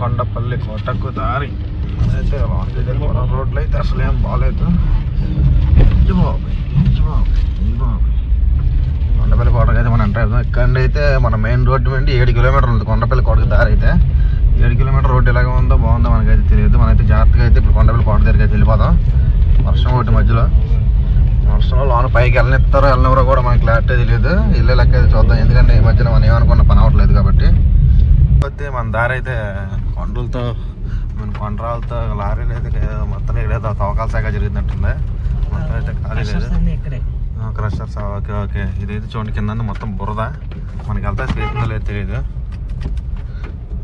కొండపల్లి కోటకు దారి. అయితే లాంగ్ వెళ్ళిపోవడం రోడ్లు అయితే అసలు ఏం బాగాలేదు ఇయ్యి కొండపల్లి కోటకు అయితే మనం ఎంటర్ అవుతాం ఇక్కడ అయితే మన మెయిన్ రోడ్డు నుండి ఏడు కిలోమీటర్లు ఉంది కొండపల్లి కోటకు దారి అయితే. ఏడు కిలోమీటర్ రోడ్డు ఎలాగ ఉందో బాగుందో మనకైతే తెలియదు. మనమైతే జాగ్రత్తగా అయితే ఇప్పుడు కొండపల్లి కోట దగ్గరికి అయితే వెళ్ళిపోదాం. వర్షం ఒకటి మధ్యలో. వర్షంలో లోన పైకి వెళ్ళనిస్తారో వెళ్ళినవరో కూడా మనకి క్లారిటీ తెలియదు. వెళ్ళే లెక్క అయితే చూద్దాం. ఎందుకంటే ఈ మధ్యన మనం ఏమనుకున్న పని అవ్వట్లేదు కాబట్టి. కాకపోతే మన దారి అయితే కొండలతో మన కొండరాలతో లారీలు అయితే మొత్తం ఏదో తవ్వకాల శాఖ జరుగుతున్నట్టుంది మొత్తం అయితే ఖాళీ లేదు. ఇక్కడే. Crushers okay okay. ఇదైతే చూడండి కింద మొత్తం బురద. మనకి వెళ్తా ఉందో లేదో తెలియదు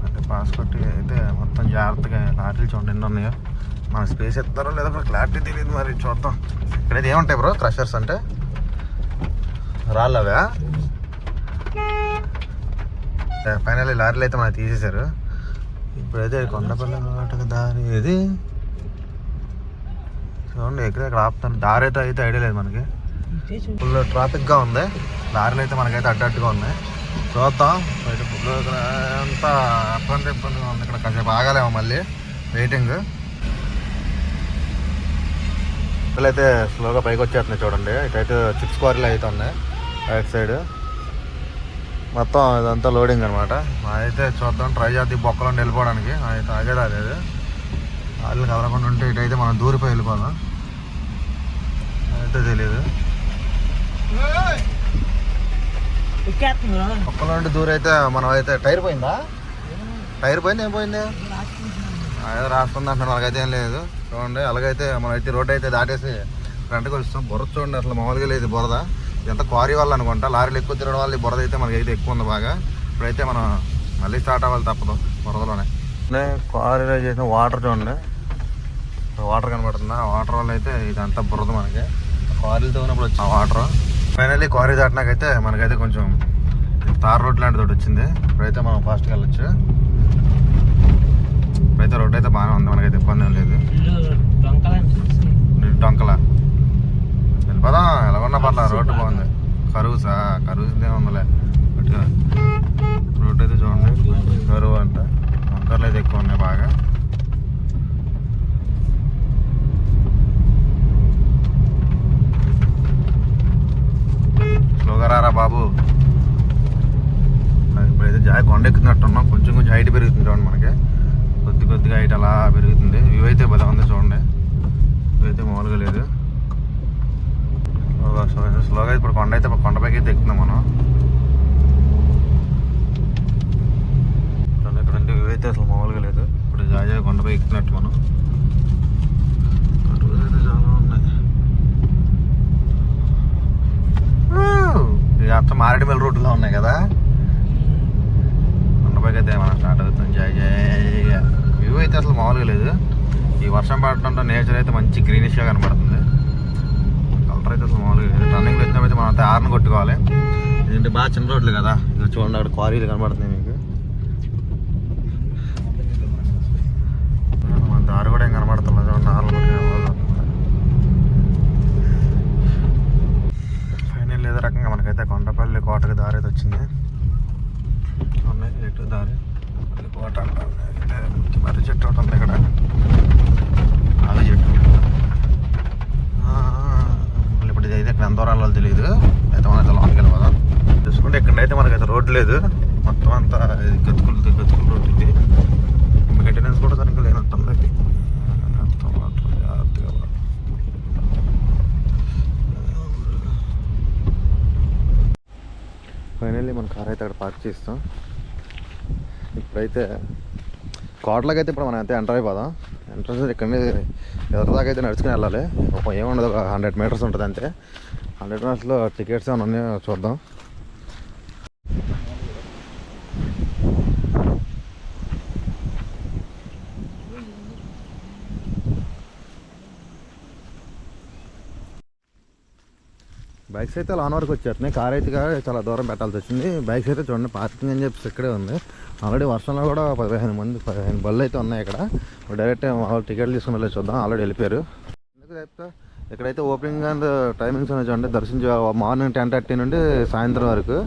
అంటే పాస్పోర్ట్ అయితే మొత్తం జాగ్రత్తగా లారీలు చూడండి ఎన్ని ఉన్నాయో. మన స్పేస్ ఎత్తారో లేదో క్లారిటీ తెలియదు మరి చూద్దాం. ఇక్కడైతే ఏముంటాయి బ్రో క్రషర్స్ అంటే? రాళ్ళవా? ఫైనల్ లారీలు అయితే మనకి తీసేశారు. ఇప్పుడైతే కొండపల్లి కోటకు దారి ఇది చూడండి ఎక్కడెక్కడ ఆపుతాను దారి అయితే అయితే ఐడియా లేదు మనకి. ఫుల్ ట్రాఫిక్గా ఉంది. లారీలు అయితే మనకైతే అడ్డట్టుగా ఉన్నాయి. చూద్దాం. బయట ఫుల్ అంతా అప్పటి ఇబ్బందిగా ఉంది ఇక్కడ కాసేపు ఆగాలేమో మళ్ళీ. వెయిటింగ్ అయితే స్లోగా పైకి వచ్చేస్తున్నాయి చూడండి. ఇటైతే చిప్స్ క్వారీలు అయితే ఉన్నాయి. రైట్ సైడ్ మొత్తం ఇదంతా లోడింగ్ అనమాట అయితే చూద్దాం ట్రై చేద్దాం బొక్కలో వెళ్ళిపోవడానికి. అయితే ఆగేది అదేది వాళ్ళు కదలకుండా ఉంటే ఇటైతే మనం దూరిపోయి వెళ్ళిపోదాం. అయితే తెలియదు ఒక్కలో నుండి దూరం అయితే మనం అయితే టైర్ పోయిందా? టైర్ పోయింది? ఏం పోయింది? అదే రాస్తుంది అంటున్నాను అలాగైతే ఏం లేదు. చూడండి అలాగైతే మనం అయితే రోడ్ అయితే దాటేసి ఫ్రంట్కి వస్తాం. బురద చూడండి అసలు మామూలుగా లేదు బురద. ఇదంతా క్వారీ వల్ల అనుకుంటా లారీలు ఎక్కువ తిరగడం వల్ల బురద అయితే మనకి అయితే ఎక్కువ ఉంది బాగా. ఇప్పుడైతే మనం మళ్ళీ స్టార్ట్ అవ్వాలి తప్పదు బురదలోనే. క్వారీలో చేసిన వాటర్ చూడండి. వాటర్ కనబడుతుంది? ఆ వాటర్ వల్ల అయితే ఇదంతా బురద మనకి. క్వారీలతో ఉన్నప్పుడు వచ్చిన వాటర్. ఫైనల్లీ క్వారీ దాటినాకైతే మనకైతే కొంచెం తార్ రోడ్ లాంటిది ఒకటి వచ్చింది. ఇప్పుడైతే మనం ఫాస్ట్గా వెళ్ళొచ్చు. ఇప్పుడైతే రోడ్ అయితే బాగానే ఉంది మనకైతే ఇబ్బంది ఏం లేదు. డొంకల వెళ్ళిపోదాం ఎలాగొన్నా పర్లా రోడ్డు కరువుసా కరువుదే ఉందిలే. గట్టిగా రోడ్డు అయితే చూడండి. కరువు అంట. వంకర్లు అయితే ఎక్కువ ఉన్నాయి బాగా. స్లోగా రారా బాబు? అది ఇప్పుడైతే జాయి కొండ ఎక్కుతున్నట్టున్నాం కొంచెం కొంచెం హైట్ పెరుగుతుంది చూడండి మనకి. కొద్ది కొద్దిగా హైట్ అలా పెరుగుతుంది. వ్యూ అయితే బాగా ఉంది చూడండి. వ్యూ అయితే మామూలుగా లేదు. స్లోగా ఇప్పుడు కొండ అయితే కొండపైకి అయితే ఎక్కుతున్నాం మనం. చూడండి ఇక్కడ వ్యూ అయితే అసలు మామూలుగా లేదు. ఇప్పుడు జాజా కొండపై ఎక్కుతున్నట్టు మనం. అటు అయితే చాలా ఉన్నాయి. ఇక అంత మారేడుమల్లి రూట్లో ఉన్నాయి కదా? కొండపైకి అయితే మనం స్టార్ట్ అవుతాం. జై వ్యూ అయితే అసలు మామూలుగా లేదు. ఈ వర్షం పడటంతో నేచర్ అయితే మంచి గ్రీనిష్గా కనపడుతుంది. అయితే అసలు మామూలుగా లేదు టర్నింగ్ వచ్చినప్పుడు మనం అయితే ఆర్ని కొట్టుకోవాలి. ఎందుకంటే బాగా చిన్న రోడ్లు కదా? ఇక చూడండి అక్కడ క్వారీలు కనబడుతున్నాయి మీకు. మన దారి కూడా ఏం కనబడుతుంది చూడండి ఆర్లు కొట్టుకునే ఫైనల్ ఏదో రకంగా మనకైతే కొండపల్లి కోటకి దారి అయితే వచ్చింది ఉన్నాయి ఎటు దారి మళ్ళీ కోట అంటారు ఇదే మర్రి చెట్టు ఒకటి ఉంది ఇక్కడ అది చెట్టు ఆ, మళ్ళీ ఇప్పుడు ఇది అయితే ఇక్కడ ఎంత దూరం వెళ్ళాలో తెలియదు అయితే మనకి లోనికి వెళ్ళిపోదాం చూసుకుంటే ఇక్కడైతే మనకైతే రోడ్డు లేదు మొత్తం అంతా ఇది గతుకులు గతుకులు రోడ్డు ఇది మెయింటెనెన్స్ కూడా సరిగ్గా లేనట్టుంది అంత వాటర్ జాగ్రత్తగా వాటర్. ఫైనల్లీ మన కార్ చేస్తాం. ఇప్పుడైతే కోటలోకి అయితే ఇప్పుడు మనం అయితే ఎంటర్ అయిపోదాం. ఎంట్రన్స్ ఇక్కడనే ఎదురుదాకా అయితే నడుచుకుని వెళ్ళాలి. ఒక ఏముండదు ఒక హండ్రెడ్ మీటర్స్ ఉంటుంది అంతే హండ్రెడ్ మీటర్స్లో టికెట్స్ ఏమైనా ఉన్నాయో చూద్దాం. బైక్స్ అయితే లాన్ వరకు వచ్చేస్తున్నాయి. కార్ అయితే చాలా దూరం పెట్టాల్సి వచ్చింది. బైక్స్ అయితే చూడండి పార్కింగ్ అని చెప్పేసి ఇక్కడే ఉంది. ఆల్రెడీ వర్షంలో కూడా పదిహేను మంది పదిహేను బళ్ళు అయితే ఉన్నాయి ఇక్కడ. డైరెక్ట్ వాళ్ళు టికెట్లు తీసుకుని వెళ్ళి చూద్దాం. ఆల్రెడీ వెళ్ళిపోయారు. ఎందుకు చెప్తా ఇక్కడైతే ఓపెనింగ్ అండ్ టైమింగ్స్ అనేవి చూడండి. దర్శించే మార్నింగ్ టెన్ థర్టీ నుండి సాయంత్రం వరకు.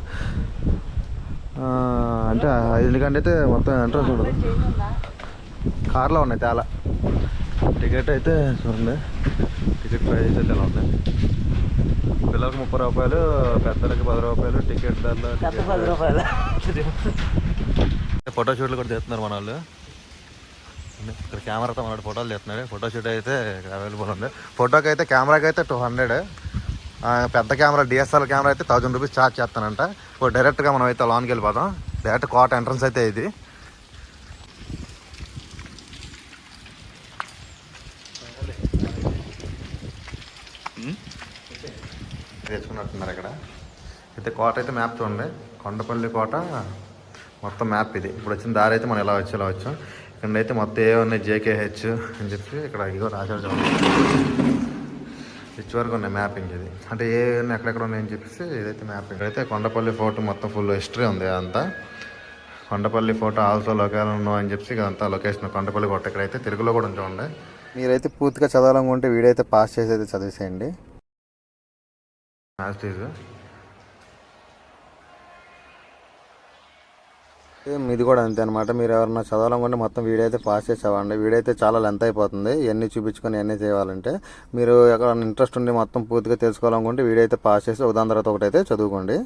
అంటే ఐదు అయితే మొత్తం ఎంట్రన్స్ ఉండదు. కార్లో ఉన్నాయి చాలా టికెట్ అయితే చూడండి. టికెట్ ప్రైస్ అయితే ఎలా ఉన్నాయి పిల్లలకి ముప్పై రూపాయలు పెద్దలకి పది రూపాయలు టికెట్ ధరలు పది రూపాయలు. ఫోటో షూట్లు కూడా తీస్తున్నారు మన వాళ్ళు. ఇక్కడ కెమెరాతో మన ఫోటోలు తీస్తున్నాడు ఫోటో షూట్ అయితే అవైలబుల్ ఉంది. ఫోటోకి అయితే కెమెరాకి అయితే టూ హండ్రెడ్ పెద్ద కెమెరా డిఎస్ఎల్ కెమెరా అయితే థౌజండ్ రూపీస్ ఛార్జ్ చేస్తానంట. డైరెక్ట్గా మనం అయితే లోన్కి వెళ్ళిపోతాం. డైరెక్ట్ కోట ఎంట్రన్స్ అయితే ఇది. వేసుకున్నట్టున్నారు ఇక్కడ. అయితే కోట అయితే మ్యాప్ చూడండి. కొండపల్లి కోట మొత్తం మ్యాప్ ఇది. ఇప్పుడు వచ్చిన దారి అయితే మనం ఎలా వచ్చి ఇలా వచ్చాం. ఇక్కడ అయితే మొత్తం ఏ ఉన్నాయి? జేకేహెచ్ అని చెప్పి ఇక్కడ ఇగో రాశారు చూడండి. ఇచ్చి వరకు ఉన్నాయి మ్యాపింగ్ ఇది. అంటే ఏ ఉన్నాయి? ఎక్కడెక్కడ ఉన్నాయని చెప్పేసి ఇదైతే మ్యాపింగ్ అయితే కొండపల్లి ఫోర్ట్ మొత్తం ఫుల్ హిస్టరీ ఉంది అంతా కొండపల్లి ఫోటో ఆల్సో లొకేషన్ ఉన్నాం అని చెప్పి ఇదంతా లొకేషన్ కొండపల్లి కోట ఇక్కడైతే తెలుగులో కూడా చూడండి. మీరైతే పూర్తిగా చదవాలనుకుంటే వీడియో అయితే పాస్ చేసి అయితే చదివేసేయండి. సేమ్ ఇది కూడా అంతే అనమాట మీరు ఎవరన్నా చదవాలనుకుంటే మొత్తం వీడియో అయితే పాస్ చేసేవాడి వీడియో అయితే చాలా లెంత్ అయిపోతుంది. ఇవన్నీ చూపించుకొని ఇవన్నీ చేయాలంటే మీరు ఎక్కడ ఇంట్రెస్ట్ ఉండి మొత్తం పూర్తిగా తెలుసుకోవాలనుకుంటే వీడియో అయితే పాస్ చేసి ఉదాహరణ తర్వాత ఒకటి అయితే చదువుకోండి.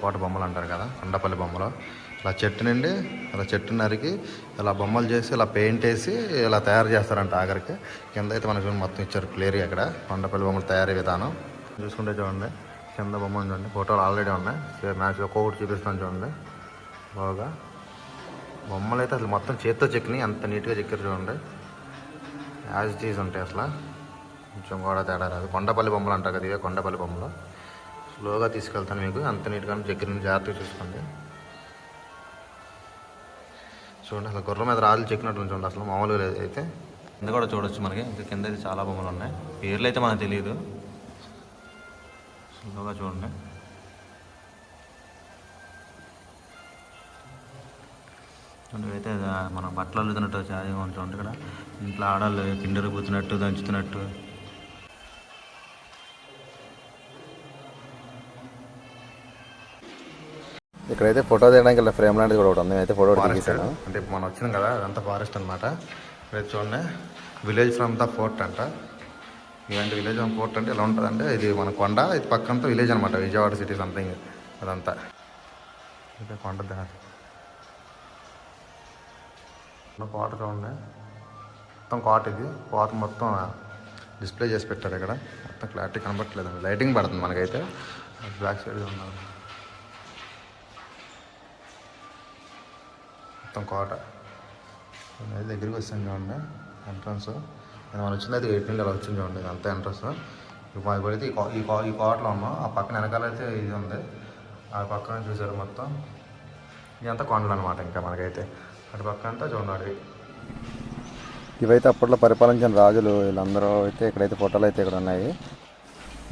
కోట బొమ్మలు అంటారు కదా కొండపల్లి బొమ్మలు. ఇలా చెట్టు నుండి ఇలా చెట్టు నరికి ఇలా బొమ్మలు చేసి ఇలా పెయింట్ వేసి ఇలా తయారు చేస్తారంట ఆఖరికి. కింద అయితే మనకు మొత్తం ఇచ్చారు క్లియర్గా ఇక్కడ. కొండపల్లి బొమ్మలు తయారీ విధానం. చూసుకుంటే చూడండి కింద బొమ్మలు చూడండి ఫోటోలు ఆల్రెడీ ఉన్నాయి. మ్యాచ్ ఒక్కొక్కటి చూపిస్తాను చూడండి. బాగా. బొమ్మలు అయితే అసలు మొత్తం చేత్తో చెక్కినాయి అంత నీట్గా చెక్కారు చూడండి. యాజ్ చీజ్ ఉంటాయి అసలు. కొంచెం కూడా తేడా రాదు. కొండపల్లి బొమ్మలు అంటారు కదా ఇవే కొండపల్లి బొమ్మలు. స్లోగా తీసుకెళ్తాను మీకు. అంత నీట్గా దగ్గర నుంచి జాగ్రత్తగా చూసుకోండి. చూడండి అసలు గుర్రం మీద రాజులు చెక్కినట్టు చూడండి అసలు మామూలుగా లేదు అయితే. కింద కూడా చూడొచ్చు మనకి. ఇంకా కింద అయితే చాలా బొమ్మలు ఉన్నాయి. పేర్లు అయితే మనకు తెలియదు. స్లోగా చూడండి. అయితే మన బట్టలు అల్లుతున్నట్టు చాలా చూడండి ఇక్కడ. ఇంట్లో ఆడాలి కిండరు పుచ్చినట్టు దంచుతున్నట్టు. ఇక్కడైతే ఫోటో తీయడానికి ఇలా ఫ్రేమ్ లాంటిది కూడా ఒకటి ఉంది. అయితే ఫోటో తీసాను అంటే మనం వచ్చినాం కదా అదంతా ఫారెస్ట్ అనమాట ఇక్కడ చూడండి విలేజ్ ఫ్రమ్ ద ఫోర్ట్ అంట. ఇలాంటి విలేజ్ ఫ్రమ్ ఫోర్ట్ అంటే ఎలా ఉంటుంది అంటే ఇది మన కొండ ఇది పక్కంతా విలేజ్ అనమాట విజయవాడ సిటీ సంథింగ్ అదంతా. ఇదే కొండ దారి. కోట చూడండి. మొత్తం కోట ఇది. కోట మొత్తం డిస్ప్లే చేసి పెట్టారు ఇక్కడ. మొత్తం క్లారిటీ కనబట్టలేదు లైటింగ్ పడుతుంది మనకైతే. బ్లాక్ సైడ్ ఉన్నారు మొత్తం కోట. దగ్గరికి వచ్చింది చూడండి ఎంట్రన్స్ నేను మనం వచ్చింది అయితే ఎయిట్ నుండి అలా వచ్చింది చూడండి అంతా ఎంట్రన్స్ ఇప్పుడు ఇప్పుడైతే ఈ కో- ఈ ఈ కోటలో ఉన్నాం. ఆ పక్కన వెనకాల అయితే ఇది ఉంది. ఆ పక్కన చూసారు మొత్తం. ఇదంతా కొండలు అనమాట ఇంకా మనకైతే. అటు పక్క అంతా చూడండి. అడవి ఇవైతే అప్పట్లో పరిపాలించిన రాజులు వీళ్ళందరూ అయితే ఇక్కడైతే ఫోటోలు అయితే ఇక్కడ ఉన్నాయి.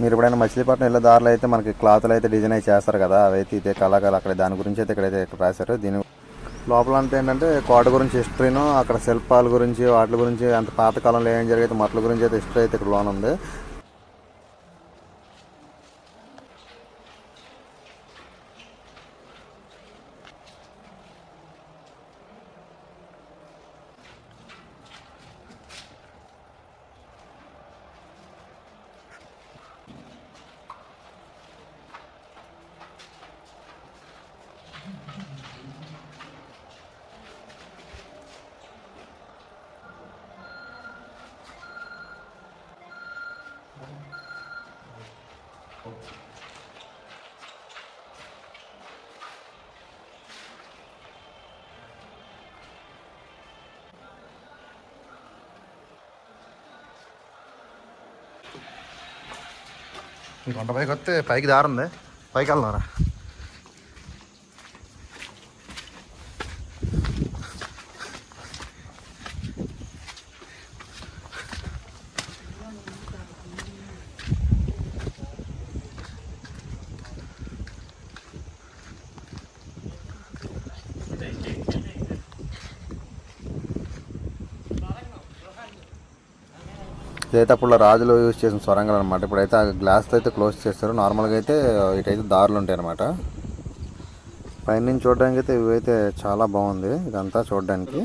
మీరు ఎప్పుడైనా మచిలీపట్నం వెళ్ళే దారిలో అయితే మనకి క్లాత్లు అయితే డిజైన్ అయితే చేస్తారు కదా అవైతే ఇదే కళాకారులు అక్కడ దాని గురించి అయితే ఇక్కడైతే ఇక్కడ రాశారు. దీని లోపల అంతా ఏంటంటే కోట గురించి హిస్టరీను అక్కడ శిల్పాల గురించి వాటి గురించి అంత పాతకాలంలో ఏం జరిగితే మట్ల గురించి అయితే హిస్టరీ అయితే ఇక్కడ లోన్ ఉంది గంట పైకి వస్తే పైకి దారుంది. పైకి వెళ్దాం ఇదైతే అప్పుడు రాజులు యూజ్ చేసిన సొరంగాలు అనమాట ఇప్పుడైతే ఆ గ్లాస్తో అయితే క్లోజ్ చేస్తారు. నార్మల్గా అయితే ఇటైతే దారులు ఉంటాయి అనమాట పైనుంచి చూడడానికి అయితే ఇవైతే చాలా బాగుంది. ఇదంతా చూడడానికి.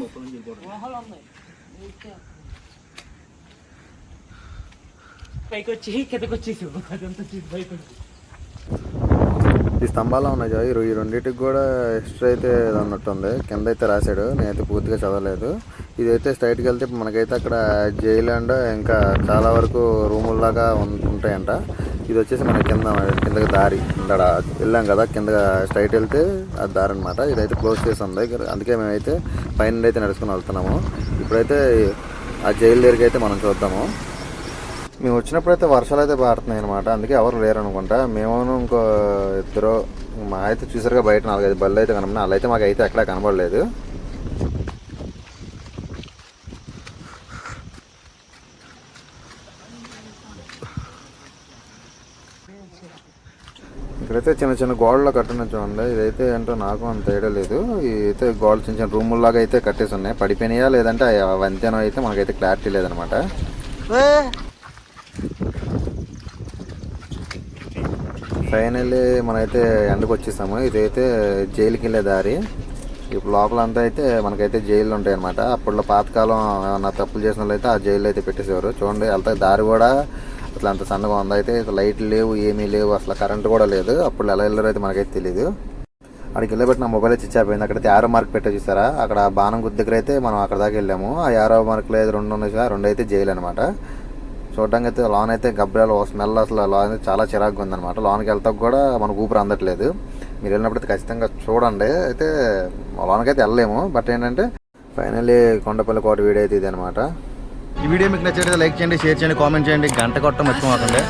ఈ స్తంభాలు ఉన్నాయి ఈ రెండింటికి కూడా హిస్టరీ అయితే అన్నట్టుంది. కింద అయితే రాశాడు. నేనైతే పూర్తిగా చదవలేదు. ఇదైతే స్ట్రైట్కి వెళ్తే మనకైతే అక్కడ జైలు అండ్ ఇంకా చాలా వరకు రూముల్లాగా ఉంటాయంట. ఇది వచ్చేసి మన కింద కిందకి దారి. ఇక్కడ వెళ్ళాం కదా కింద స్ట్రైట్ వెళ్తే అది దారి అనమాట ఇదైతే క్లోజ్ చేసి ఉంది. అందుకే మేమైతే పైన అయితే నడుచుకుని వెళ్తున్నాము. ఇప్పుడైతే ఆ జైలు దగ్గరికి అయితే మనం చూద్దాము. మేము వచ్చినప్పుడు అయితే వర్షాలు అయితే పాడుతున్నాయి అనమాట అందుకే ఎవరు లేరు అనుకుంటా. మేము ఇంకో ఇద్దరు మా అయితే చూసారుగా బయట నాలుగైదు బళ్ళు అయితే కనబడినా అలా అయితే మాకు అయితే ఎక్కడా కనబడలేదు ఇక్కడైతే చిన్న చిన్న గోడలు కట్టిన చూడండి. ఇదైతే ఏంటో నాకు అంత ఐడియా లేదు. ఇదైతే గోడలు చిన్న చిన్న రూముల్లాగా అయితే కట్టేసి ఉన్నాయి. పడిపోయినాయా లేదంటే అవి అంతేనో అయితే మనకైతే క్లారిటీ లేదనమాట ఫైనల్లీ మనమైతే ఎండకు వచ్చేసాము. ఇదైతే జైలుకి వెళ్ళే దారి. ఇప్పుడు లోపల అంతా అయితే మనకైతే జైలు ఉంటాయి అనమాట అప్పట్లో పాతకాలం ఏమన్నా తప్పులు చేసిన వాళ్ళు అయితే ఆ జైలు అయితే పెట్టేసేవారు. చూడండి వెళ్తా దారి కూడా అట్లా అంత సన్నగా ఉంది అయితే లైట్లు లేవు ఏమీ లేవు అసలు కరెంట్ కూడా లేదు. అప్పుడు ఎలా వెళ్ళారో అయితే మనకైతే తెలియదు అక్కడికి వెళ్ళబెట్టి నా మొబైల్ అయితే ఇచ్చాపోయింది అక్కడైతే యారో మార్క్ పెట్టే చూసారా? అక్కడ బాణం గుర్తు దగ్గర అయితే మనం అక్కడ దాకా వెళ్ళాము. ఆ యారో మార్క్లో అయితే రెండు ఉన్నాయి సార్ రెండు అయితే జైలు అనమాట చూడడానికి అయితే లోన్ అయితే గబ్బరాలు స్మెల్ అసలు లోన్ అయితే చాలా చిరాకుగా ఉందన్నమాట. లోన్కి వెళ్తా కూడా మనకు ఊపిరి అందట్లేదు. మీరు వెళ్ళినప్పుడు అయితే ఖచ్చితంగా చూడండి. అయితే లోన్కి అయితే వెళ్ళలేము. బట్ ఏంటంటే ఫైనల్లీ కొండపల్లి కోట వీడైతే ఇది అనమాట ఈ వీడియో మీకు నచ్చినట్లయితే లైక్ చేయండి షేర్ చేయండి కామెంట్ చేయండి. గంట కొట్టడం మర్చిపోకండి